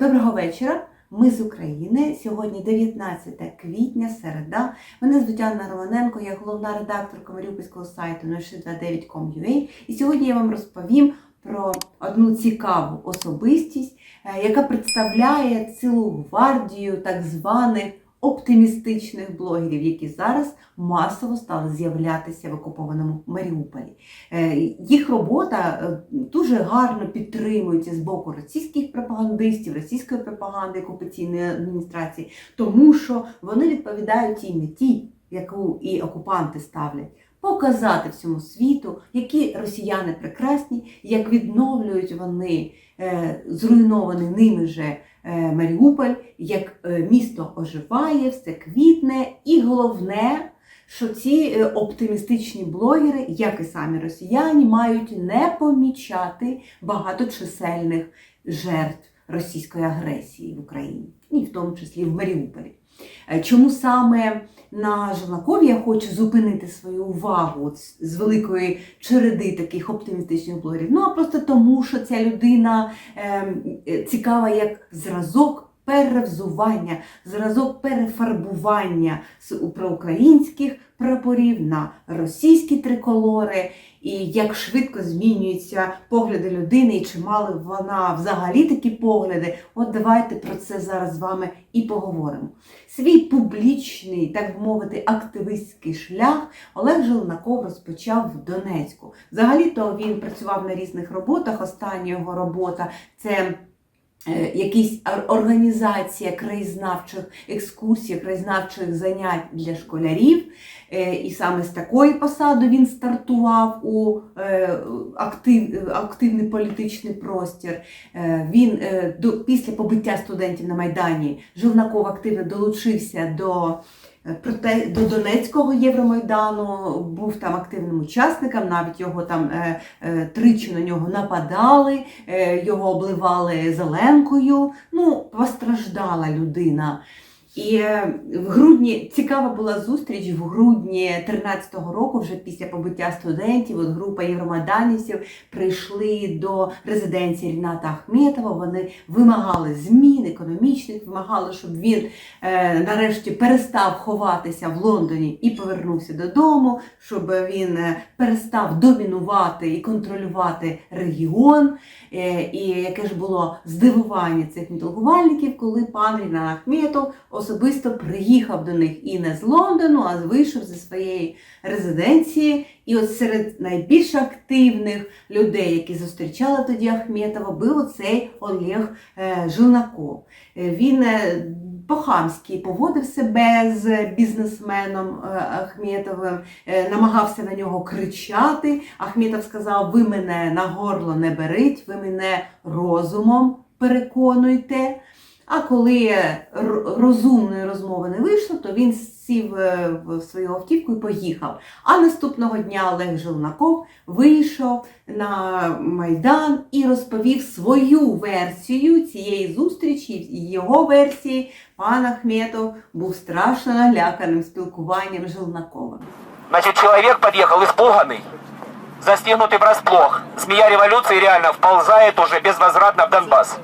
Доброго вечора. Ми з України. Сьогодні 19 квітня, середа. Мене звуть Анна Романенко, я головна редакторка маріупольського сайту 0629.com.ua. І сьогодні я вам розповім про одну цікаву особистість, е, яка представляє цілу гвардію так званих оптимістичних блогерів, які зараз масово стали з'являтися в окупованому Маріуполі. Е, Їх робота е, дуже гарно підтримується з боку російських пропагандистів, російської пропаганди окупаційної адміністрації, тому що вони відповідають тій меті, яку і окупанти ставлять. Показати всьому світу, які росіяни прекрасні, як відновлюють вони е, зруйнований ними же Маріуполь, як е, місто оживає, все квітне, і головне, що ці е, оптимістичні блогери, як і самі росіяни, мають не помічати багаточисельних жертв російської агресії в Україні, і в тому числі в Маріуполі. Е, Чому саме на Жолнакові я хочу зупинити свою увагу з великої череди таких оптимістичних блогерів? Ну а просто тому, що ця людина ем, е, цікава як зразок перевзування, зразок перефарбування з проукраїнських прапорів на російські триколори, і як швидко змінюються погляди людини, і чи мали вона взагалі такі погляди. От давайте про це зараз з вами і поговоримо. Свій публічний, так би мовити, активістський шлях Олег Желнаков розпочав в Донецьку. Взагалі-то він працював на різних роботах. Остання його робота це якісь ор- організація краєзнавчих екскурсій, краєзнавчих занять для школярів. Е, І саме з такої посади він стартував у е, актив, активний політичний простір. Е, Він е, до, після побиття студентів на Майдані Жилнаков активно долучився до, е, до Донецького Євромайдану, був там активним учасником, навіть його там е, е, тричі на нього нападали, е, його обливали зеленкою. Ну, постраждала людина. І е, в грудні цікава була зустріч в грудні 13-го року, вже після побиття студентів. От група євромайданівців прийшли до резиденції Ріната Ахметова. Вони вимагали змін економічних, вимагали, щоб він е, нарешті перестав ховатися в Лондоні і повернувся додому, щоб він е, перестав домінувати і контролювати регіон. Е, і яке ж було здивування цих мітингувальників, коли пан Рінан Ахметов особисто приїхав до них і не з Лондону, а вийшов зі своєї резиденції. І от серед найбільш активних людей, які зустрічали тоді Ахметова, був оцей Олег е, Жилнаков. Е, Він е, по-хамськи поводив себе з бізнесменом Ахметовим, намагався на нього кричати. Ахметов сказав: ви мене на горло не беріть, ви мене розумом переконуйте. А коли р- розумної розмови не вийшло, то він сів е, в свою автівку і поїхав. А наступного дня Олег Жилнаков вийшов на Майдан і розповів свою версію цієї зустрічі. І його версії пан Ахметов був страшно наляканим спілкуванням Жилнакова. Значит, человек подъехал испуганный, застигнутый врасплох. Змея революции реально вползает уже безвозвратно в Донбасс.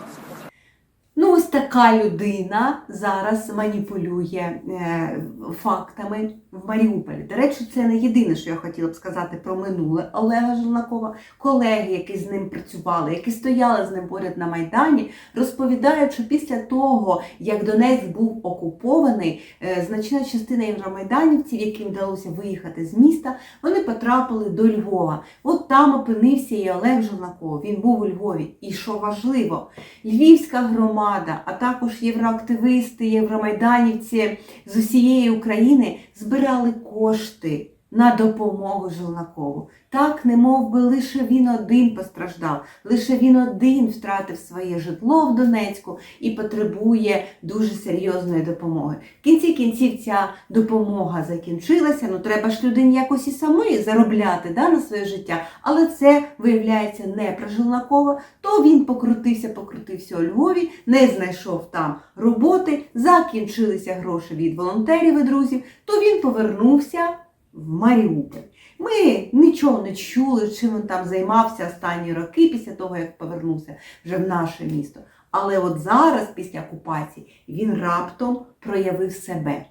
Ну, ось така людина зараз маніпулює е, фактами в Маріуполі. До речі, це не єдине, що я хотіла б сказати про минуле Олега Жирнакова. Колеги, які з ним працювали, які стояли з ним поряд на Майдані, розповідають, що після того, як Донецьк був окупований, е, значна частина євромайданівців, яким вдалося виїхати з міста, вони потрапили до Львова. От там опинився і Олег Жирнаков. Він був у Львові. І що важливо, Львівська громада, а також євроактивисти, євромайданівці з усієї України збирали кошти на допомогу Жилнакову. Так, не мов би лише він один постраждав, лише він один втратив своє житло в Донецьку і потребує дуже серйозної допомоги. В кінці кінців ця допомога закінчилася. Ну треба ж людині якось і самої заробляти да, на своє життя. Але це виявляється не про Жилнакова. То він покрутився, покрутився у Львові, не знайшов там роботи, закінчилися гроші від волонтерів і друзів. То він повернувся в Маріуполь. Ми нічого не чули, чим він там займався останні роки після того, як повернувся вже в наше місто. Але от зараз, після окупації, він раптом проявив себе.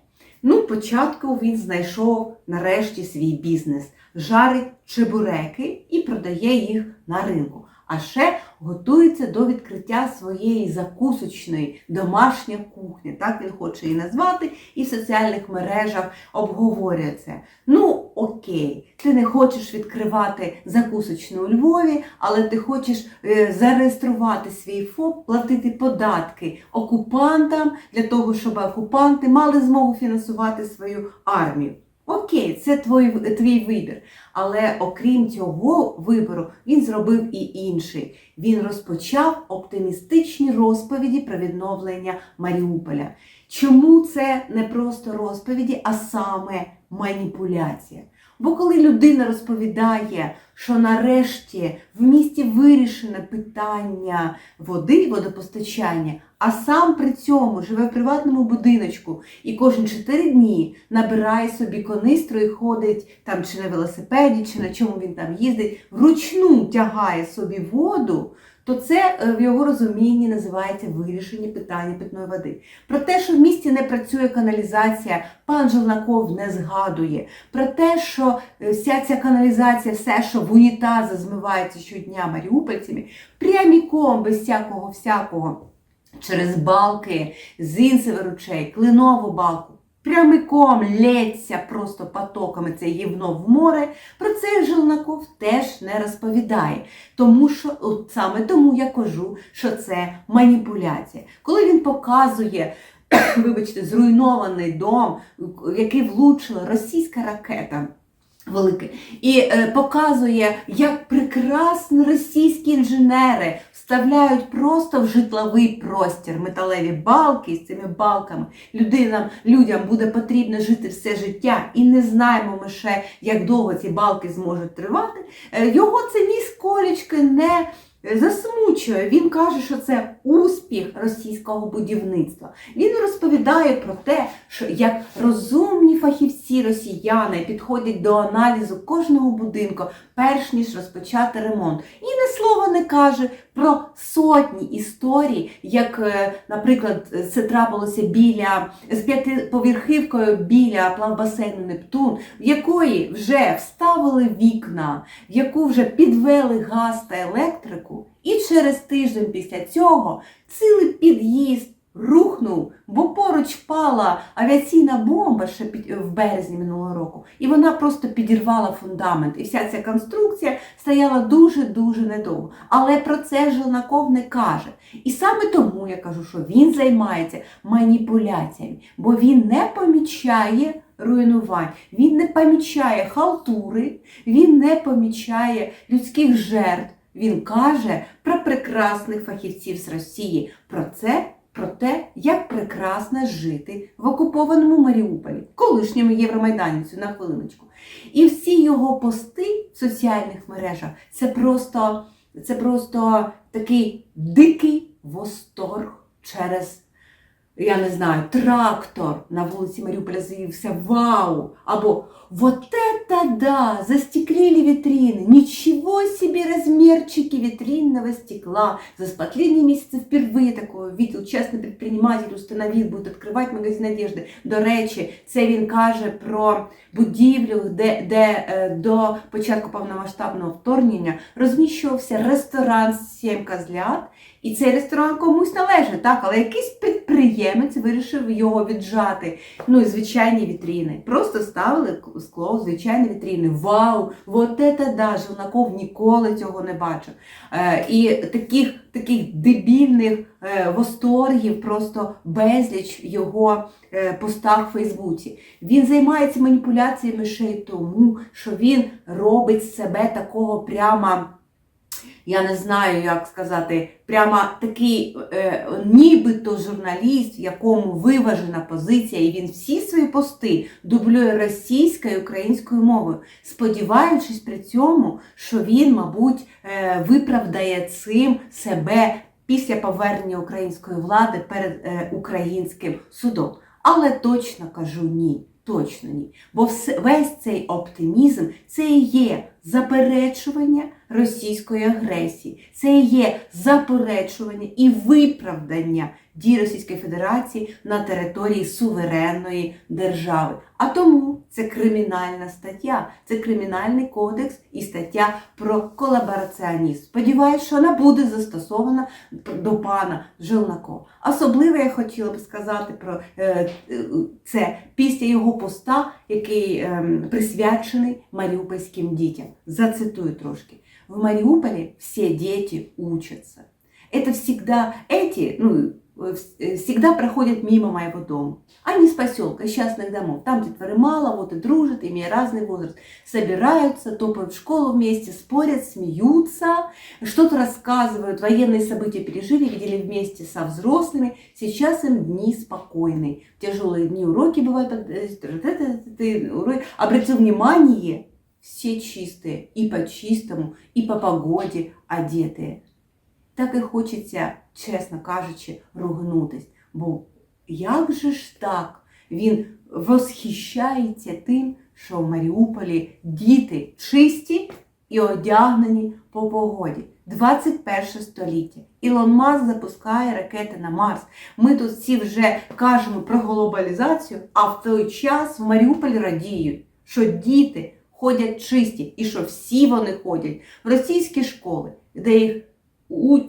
Ну, спочатку він знайшов нарешті свій бізнес, жарить чебуреки і продає їх на ринку. А ще готується до відкриття своєї закусочної домашня кухня. Так він хоче її назвати, і в соціальних мережах обговорює це. Ну, окей, ти не хочеш відкривати закусочну у Львові, але ти хочеш е, зареєструвати свій ФОП, платити податки окупантам для того, щоб окупанти мали змогу фінансувати свою армію. Окей, це твій, твій вибір. Але окрім цього вибору, він зробив і інший. Він розпочав оптимістичні розповіді про відновлення Маріуполя. Чому це не просто розповіді, а саме маніпуляція? Бо коли людина розповідає, що нарешті в місті вирішено питання води, водопостачання, а сам при цьому живе в приватному будиночку і кожні 4 дні набирає собі канистру і ходить там чи на велосипеді, чи на чому він там їздить, вручну тягає собі воду, то це е, в його розумінні називається вирішення питання питної води. Про те, що в місті не працює каналізація, пан Желнаков не згадує. Про те, що е, вся ця каналізація, все, що в унітази змивається щодня маріупольцями, пряміком, без всякого всякого, через балки, з інших ручей, клинову балку. Прямиком лється просто потоками це гівно в море. Про це Желнаков теж не розповідає. Тому що от саме тому я кажу, що це маніпуляція. Коли він показує, вибачте, зруйнований дом, який влучила російська ракета. Велике. І е, показує, як прекрасно російські інженери вставляють просто в житловий простір металеві балки з цими балками. Людинам, людям буде потрібно жити все життя, і не знаємо ми ще, як довго ці балки зможуть тривати. Е, його це нісколічки не засмучує. Він каже, що це успіх російського будівництва. Він розповідає про те, що як розумні фахівці росіяни підходять до аналізу кожного будинку, перш ніж розпочати ремонт. І не слова не каже про сотні історій, як, е, наприклад, це трапилося біля з п'ятиповерхівкою біля плавбасейну Нептун, в якої вже вставили вікна, в яку вже підвели газ та електрику. І через тиждень після цього цілий під'їзд рухнув, бо поруч впала авіаційна бомба ще під, в березні минулого року. І вона просто підірвала фундамент. І вся ця конструкція стояла дуже-дуже недовго. Але про це Желнаков не каже. І саме тому я кажу, що він займається маніпуляціями, бо він не помічає руйнувань, він не помічає халтури, він не помічає людських жертв. Він каже про прекрасних фахівців з Росії, про це, про те, як прекрасно жити в окупованому Маріуполі, колишньому євромайданівцю на хвилиночку. І всі його пости в соціальних мережах це просто, це просто такий дикий восторг через Я не знаю, трактор на вулиці Маріуполя з'явився, вау! Або вот это да, застеклили витрины, ничего себе размерчики витринного стекла. За последние месяцы впервые такое видел, частный предприниматель установил, будет открывать магазин одежди. До речі, це він каже про будівлю, де, де е, до початку повномасштабного вторгнення розміщувався ресторан «Сім козлят», і цей ресторан комусь належить, так, але якийсь підприємець вирішив його віджати. Ну і звичайні вітріни. Просто ставили скло, звичайні вітріни. Вау! Вот это да! Желнаков ніколи цього не бачив. Е, і таких, таких дебільних е, восторгів просто безліч його е, постах в Фейсбуці. Він займається маніпуляціями ще й тому, що він робить себе такого прямо я не знаю, як сказати, прямо такий е, нібито журналіст, в якому виважена позиція, і він всі свої пости дублює російською і українською мовою, сподіваючись при цьому, що він, мабуть, е, виправдає цим себе після повернення української влади перед е, українським судом. Але точно кажу ні. Точно ні. Бо весь цей оптимізм це і є заперечування російської агресії. Це є заперечування і виправдання дій Російської Федерації на території суверенної держави. А тому це кримінальна стаття, це кримінальний кодекс і стаття про колабораціонізм. Сподіваюсь, що вона буде застосована до пана Жилнакова. Особливо я хотіла б сказати про е, е, це після його поста, який ем, присвячений маріупольським дітям. Зацитую трошки. В Мариуполе все дети учатся. Это всегда эти, ну, э, э, всегда проходят мимо моего дома. Они с поселка, из частных домов. Там детворы мало, вот и дружат, имея разный возраст. Собираются, топают в школу вместе, спорят, смеются, что-то рассказывают, военные события пережили, видели вместе со взрослыми. Сейчас им дни спокойные. Тяжелые дни уроки бывают. э. Обратил внимание, все чистые, и по-чистому, и по погоде одетые. Так і хочеться, чесно кажучи, ругнутись. Бо як же ж так? Він восхищається тим, що в Маріуполі діти чисті і одягнені по погоді. 21 століття. Ілон Маск запускає ракети на Марс. Ми тут всі вже кажемо про глобалізацію, а в той час в Маріуполі радіють, що діти ходять чисті і що всі вони ходять в російські школи, де їх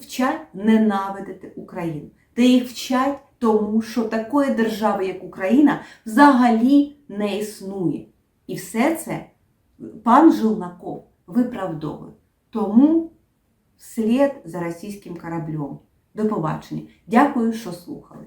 вчать ненавидити Україну, де їх вчать тому, що такої держави, як Україна, взагалі не існує. І все це пан Жилнаков виправдовує. Тому слід за російським кораблем. До побачення. Дякую, що слухали.